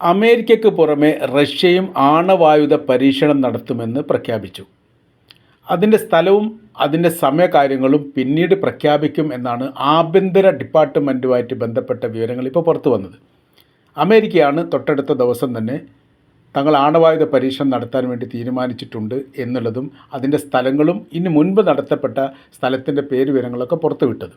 അമേരിക്കയ്ക്ക് പുറമെ റഷ്യയും ആണവായുധ പരീക്ഷണം നടത്തുമെന്ന് പ്രഖ്യാപിച്ചു. അതിന്റെ സ്ഥലവും അതിന്റെ സമയകാര്യങ്ങളും പിന്നീട് പ്രഖ്യാപിക്കും എന്നാണ് ആഭ്യന്തര ഡിപ്പാർട്ട്മെന്റുമായിട്ട് ബന്ധപ്പെട്ട വിവരങ്ങൾ ഇപ്പോൾ പുറത്തു വന്നത്. അമേരിക്കയാണ് തൊട്ടടുത്ത ദിവസം തന്നെ തങ്ങൾ ആണവായുധ പരീക്ഷണം നടത്താൻ വേണ്ടി തീരുമാനിച്ചിട്ടുണ്ട് എന്നുള്ളതും അതിന്റെ സ്ഥലങ്ങളും ഇനി മുൻപ് നടത്തപ്പെട്ട സ്ഥലത്തിന്റെ പേര് വിവരങ്ങളൊക്കെ പുറത്തുവിട്ടത്.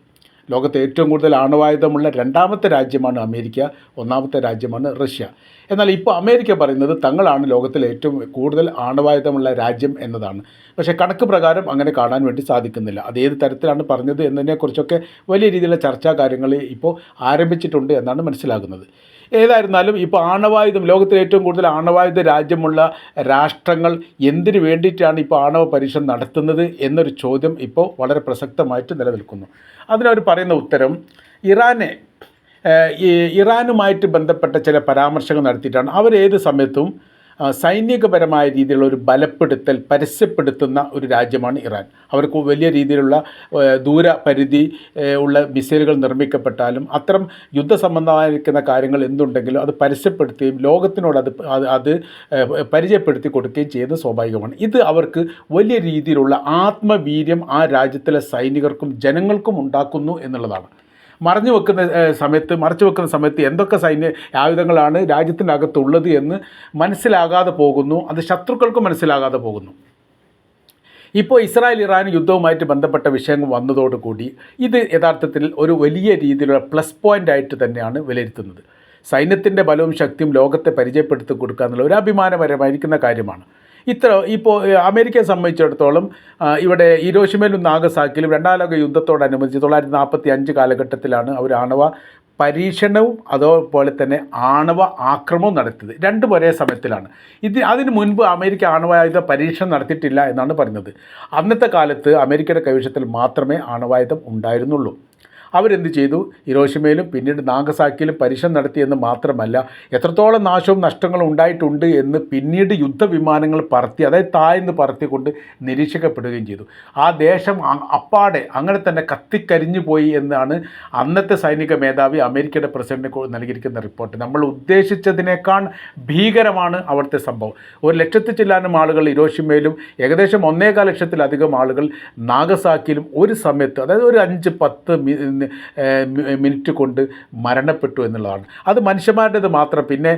ലോകത്തെ ഏറ്റവും കൂടുതൽ ആണവായുധമുള്ള രണ്ടാമത്തെ രാജ്യമാണ് അമേരിക്ക ഒന്നാമത്തെ രാജ്യമാണ് റഷ്യ. എന്നാൽ ഇപ്പോൾ അമേരിക്ക പറയുന്നത് തങ്ങളാണ് ലോകത്തിലെ ഏറ്റവും കൂടുതൽ ആണവായുധമുള്ള രാജ്യം എന്നതാണ്. പക്ഷേ കണക്ക് പ്രകാരം അങ്ങനെ കാണാൻ വേണ്ടി സാധിക്കുന്നില്ല. അത് ഏത് തരത്തിലാണ് പറഞ്ഞത് എന്നതിനെക്കുറിച്ചൊക്കെ വലിയ രീതിയിലുള്ള ചർച്ചാ കാര്യങ്ങൾ ഇപ്പോൾ ആരംഭിച്ചിട്ടുണ്ട് എന്നാണ് മനസ്സിലാകുന്നത്. ഏതായിരുന്നാലും ഇപ്പോൾ ആണവായുധം ലോകത്തിലെ ഏറ്റവും കൂടുതൽ ആണവായുധ രാജ്യമുള്ള രാഷ്ട്രങ്ങൾ എന്തിനു വേണ്ടിയിട്ടാണ് ഇപ്പോൾ ആണവ പരീക്ഷ നടത്തുന്നത് എന്നൊരു ചോദ്യം ഇപ്പോൾ വളരെ പ്രസക്തമായിട്ട് നിലനിൽക്കുന്നു. അതിനവർ പറയുന്ന ഉത്തരം ഇറാനെ ഇറാനുമായിട്ട് ബന്ധപ്പെട്ട ചില പരാമർശങ്ങൾ നടത്തിയിട്ടാണ്. അവർ ഏത് സമയത്തും സൈനികപരമായ രീതിയിലുള്ള ഒരു ബലപ്പെടുത്തൽ പരസ്യപ്പെടുത്തുന്ന ഒരു രാജ്യമാണ് ഇറാൻ. അവർക്ക് വലിയ രീതിയിലുള്ള ദൂര പരിധി ഉള്ള മിസൈലുകൾ നിർമ്മിക്കപ്പെട്ടാലും അത്തരം യുദ്ധസംബന്ധമായിരിക്കുന്ന കാര്യങ്ങൾ എന്തുണ്ടെങ്കിലും അത് പരസ്യപ്പെടുത്തുകയും ലോകത്തിനോട് അത് അത് പരിചയപ്പെടുത്തി കൊടുക്കുകയും ചെയ്യുന്നത് സ്വാഭാവികമാണ്. ഇത് അവർക്ക് വലിയ രീതിയിലുള്ള ആത്മവീര്യം ആ രാജ്യത്തിലെ സൈനികർക്കും ജനങ്ങൾക്കും ഉണ്ടാക്കുന്നു എന്നുള്ളതാണ്. മറഞ്ഞു വെക്കുന്ന സമയത്ത് മറച്ചു വെക്കുന്ന സമയത്ത് എന്തൊക്കെ സൈന്യ ആയുധങ്ങളാണ് രാജ്യത്തിനകത്തുള്ളത് എന്ന് മനസ്സിലാകാതെ പോകുന്നു. അത് ശത്രുക്കൾക്ക് മനസ്സിലാകാതെ പോകുന്നു. ഇപ്പോൾ ഇസ്രായേൽ ഇറാൻ യുദ്ധവുമായിട്ട് ബന്ധപ്പെട്ട വിഷയങ്ങൾ വന്നതോടുകൂടി ഇത് യഥാർത്ഥത്തിൽ ഒരു വലിയ രീതിയിലുള്ള പ്ലസ് പോയിന്റ് ആയിട്ട് തന്നെയാണ് വിലയിരുത്തുന്നത്. സൈന്യത്തിന്റെ ബലവും ശക്തിയും ലോകത്തെ പരിചയപ്പെടുത്തി കൊടുക്കുക എന്നുള്ള ഒരു അഭിമാനപരമായിരിക്കുന്ന കാര്യമാണ്. ഇത്ര ഇപ്പോൾ അമേരിക്കയെ സംബന്ധിച്ചിടത്തോളം ഇവിടെ ഇരോഷിമയിലും നാഗസാക്കിലും രണ്ടാം ലോക യുദ്ധത്തോടനുബന്ധിച്ച് തൊള്ളായിരത്തി നാൽപ്പത്തി അഞ്ച് കാലഘട്ടത്തിലാണ് അവർ ആണവ പരീക്ഷണവും അതുപോലെ തന്നെ ആണവ ആക്രമവും നടത്തിയത്. രണ്ടും ഒരേ സമയത്തിലാണ്. ഇത് അതിന് മുൻപ് അമേരിക്ക ആണവായുധ പരീക്ഷണം നടത്തിയിട്ടില്ല എന്നാണ് പറഞ്ഞത്. അന്നത്തെ കാലത്ത് അമേരിക്കയുടെ കൈവശത്തിൽ മാത്രമേ ആണവായുധം ഉണ്ടായിരുന്നുള്ളൂ. അവരെന്ത് ചെയ്തു? ഹിരോഷിമയിലും പിന്നീട് നാഗസാക്കിയിലും പരീക്ഷണം നടത്തിയെന്ന് മാത്രമല്ല എത്രത്തോളം നാശവും നഷ്ടങ്ങളും ഉണ്ടായിട്ടുണ്ട് എന്ന് പിന്നീട് യുദ്ധവിമാനങ്ങൾ പറത്തി അതായത് താഴ്ന്ന് പറത്തിക്കൊണ്ട് നിരീക്ഷിക്കപ്പെടുകയും ചെയ്തു. ആ ദേശം അപ്പാടെ അങ്ങനെ തന്നെ കത്തിക്കരിഞ്ഞു പോയി എന്നാണ് അന്നത്തെ സൈനിക മേധാവി അമേരിക്കയുടെ പ്രസിഡന്റിന് നൽകിയിരിക്കുന്ന റിപ്പോർട്ട്. നമ്മൾ ഉദ്ദേശിച്ചതിനേക്കാൾ ഭീകരമാണ് അവിടുത്തെ സംഭവം. ഒരു ലക്ഷത്തി ചില്ലാനും ആളുകൾ ഇരോഷിമയിലും ഏകദേശം ഒന്നേകാൽ ലക്ഷത്തിലധികം ആളുകൾ നാഗസാക്കിയിലും ഒരു സമയത്ത് അതായത് ഒരു അഞ്ച് പത്ത് മിനിറ്റ് കൊണ്ട് മരണപ്പെട്ടു എന്നുള്ളതാണ്. അത് മനുഷ്യന്മാരുടേത് മാത്രം. പിന്നെ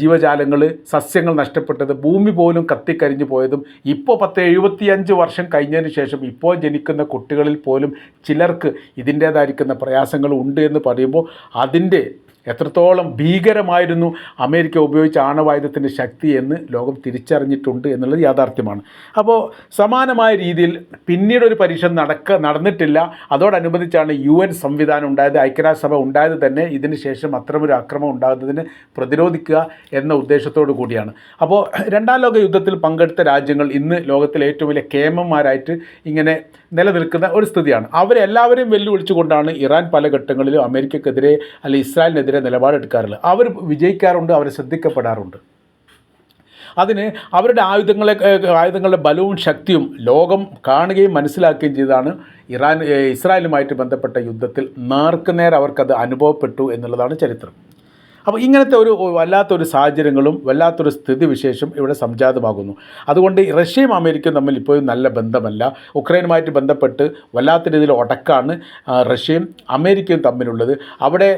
ജീവജാലങ്ങൾ സസ്യങ്ങൾ നഷ്ടപ്പെട്ടത് ഭൂമി പോലും കത്തിക്കരിഞ്ഞു പോയതും ഇപ്പോൾ പത്ത് എഴുപത്തിയഞ്ച് വർഷം കഴിഞ്ഞതിന് ശേഷം ഇപ്പോൾ ജനിക്കുന്ന കുട്ടികളിൽ പോലും ചിലർക്ക് ഇതിന്റേതായിരിക്കുന്ന പ്രയാസങ്ങൾ ഉണ്ട് എന്ന് പറയുമ്പോൾ അതിന്റെ എത്രത്തോളം ഭീകരമായിരുന്നു അമേരിക്ക ഉപയോഗിച്ച ആണവായുധത്തിന്റെ ശക്തി എന്ന് ലോകം തിരിച്ചറിഞ്ഞിട്ടുണ്ട് എന്നുള്ളത് യാഥാർത്ഥ്യമാണ്. അപ്പോൾ സമാനമായ രീതിയിൽ പിന്നീടൊരു പരീക്ഷ നടക്ക നടന്നിട്ടില്ല. അതോടനുബന്ധിച്ചാണ് യു എൻ സംവിധാനം ഉണ്ടായത് ഐക്യരാഷ്ട്രസഭ ഉണ്ടായത് തന്നെ. ഇതിന് ശേഷം അത്തരമൊരു ആക്രമണം ഉണ്ടാകുന്നതിന് പ്രതിരോധിക്കുക എന്ന ഉദ്ദേശത്തോടു കൂടിയാണ്. അപ്പോൾ രണ്ടാം ലോക യുദ്ധത്തിൽ പങ്കെടുത്ത രാജ്യങ്ങൾ ഇന്ന് ലോകത്തിലെ ഏറ്റവും വലിയ കേമന്മാരായിട്ട് ഇങ്ങനെ നിലനിൽക്കുന്ന ഒരു സ്ഥിതിയാണ്. അവരെല്ലാവരെയും വെല്ലുവിളിച്ചുകൊണ്ടാണ് ഇറാൻ പല ഘട്ടങ്ങളിലും അമേരിക്കക്കെതിരെ അല്ലെ ഇസ്രായേലിനെതിരെ നിലപാടെടുക്കാറുള്ളത്. അവർ വിജയിക്കാറുണ്ട് അവർ ശ്രദ്ധിക്കപ്പെടാറുണ്ട്. അതിന് അവരുടെ ആയുധങ്ങളെ ആയുധങ്ങളുടെ ബലവും ശക്തിയും ലോകം കാണുകയും മനസ്സിലാക്കുകയും ചെയ്താണ് ഇറാൻ ഇസ്രായേലുമായിട്ട് ബന്ധപ്പെട്ട യുദ്ധത്തിൽ നേർക്കുനേർ അവർക്കത് അനുഭവപ്പെട്ടു എന്നുള്ളതാണ് ചരിത്രം. അപ്പോൾ ഇങ്ങനത്തെ ഒരു വല്ലാത്തൊരു സാഹചര്യങ്ങളും വല്ലാത്തൊരു സ്ഥിതിവിശേഷം ഇവിടെ സംജാതമാകുന്നു. അതുകൊണ്ട് റഷ്യയും അമേരിക്കയും തമ്മിൽ ഇപ്പോഴും നല്ല ബന്ധമല്ല. ഉക്രൈനുമായിട്ട് ബന്ധപ്പെട്ട് വല്ലാത്ത രീതിയിൽ ഉടക്കാണ് റഷ്യയും അമേരിക്കയും തമ്മിലുള്ളത്. അവിടെ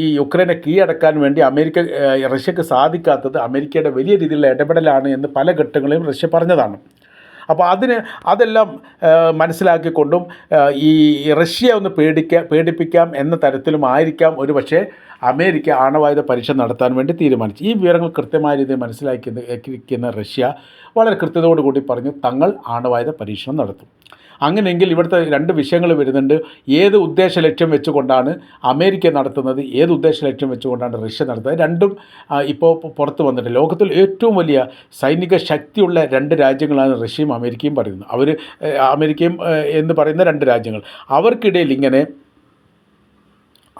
ഈ ഉക്രൈനെ കീഴടക്കാൻ വേണ്ടി അമേരിക്ക റഷ്യക്ക് സാധിക്കാത്തത് അമേരിക്കയുടെ വലിയ രീതിയിലുള്ള ഇടപെടലാണ് എന്ന് പല ഘട്ടങ്ങളിലും റഷ്യ പറഞ്ഞതാണ്. അപ്പോൾ അതിന് അതെല്ലാം മനസ്സിലാക്കിക്കൊണ്ടും ഈ റഷ്യ ഒന്ന് പേടിക്കുക പേടിപ്പിക്കാം എന്ന തരത്തിലും ആയിരിക്കാം. ഒരു പക്ഷേ അമേരിക്ക ആണവായുധ പരീക്ഷ നടത്താൻ വേണ്ടി തീരുമാനിച്ചു. ഈ വിവരങ്ങൾ കൃത്യമായ രീതിയിൽ മനസ്സിലാക്കിയിരിക്കുന്ന റഷ്യ വളരെ കൃത്യതയോടുകൂടി പറഞ്ഞു തങ്ങൾ ആണവായുധ പരീക്ഷണം നടത്തും. അങ്ങനെയെങ്കിൽ ഇവിടുത്തെ രണ്ട് വിഷയങ്ങൾ വരുന്നുണ്ട്. ഏത് ഉദ്ദേശ ലക്ഷ്യം വെച്ചുകൊണ്ടാണ് അമേരിക്ക നടത്തുന്നത്? ഏത് ഉദ്ദേശ ലക്ഷ്യം വെച്ചുകൊണ്ടാണ് റഷ്യ നടത്തുന്നത്? രണ്ടും ഇപ്പോൾ പുറത്ത് വന്നിട്ടുണ്ട് ലോകത്തിൽ ഏറ്റവും വലിയ സൈനിക ശക്തിയുള്ള രണ്ട് രാജ്യങ്ങളാണ് റഷ്യയും അമേരിക്കയും പറയുന്നത്. അവർ അമേരിക്കയും എന്ന് പറയുന്ന രണ്ട് രാജ്യങ്ങൾ. അവർക്കിടയിൽ ഇങ്ങനെ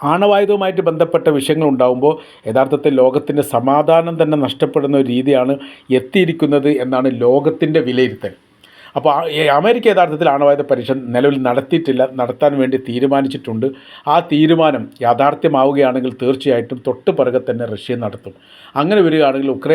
ആണവായുധവുമായിട്ട് ബന്ധപ്പെട്ട വിഷയങ്ങൾ ഉണ്ടാകുമ്പോൾ യഥാർത്ഥത്തിൽ ലോകത്തിന്റെ സമാധാനം തന്നെ നഷ്ടപ്പെടുന്ന ഒരു രീതിയാണ് എത്തിയിരിക്കുന്നത് എന്നാണ് ലോകത്തിന്റെ വിലയിരുത്തൽ. അപ്പോൾ അമേരിക്ക യഥാർത്ഥത്തിൽ ആണവായുധ പരീക്ഷ നിലവിൽ നടത്തിയിട്ടില്ല നടത്താൻ വേണ്ടി തീരുമാനിച്ചിട്ടുണ്ട്. ആ തീരുമാനം യാഥാർത്ഥ്യമാവുകയാണെങ്കിൽ തീർച്ചയായിട്ടും തൊട്ട് പിറകെ തന്നെ റഷ്യ നടത്തും. അങ്ങനെ വരികയാണെങ്കിൽ ഉക്രൈൻ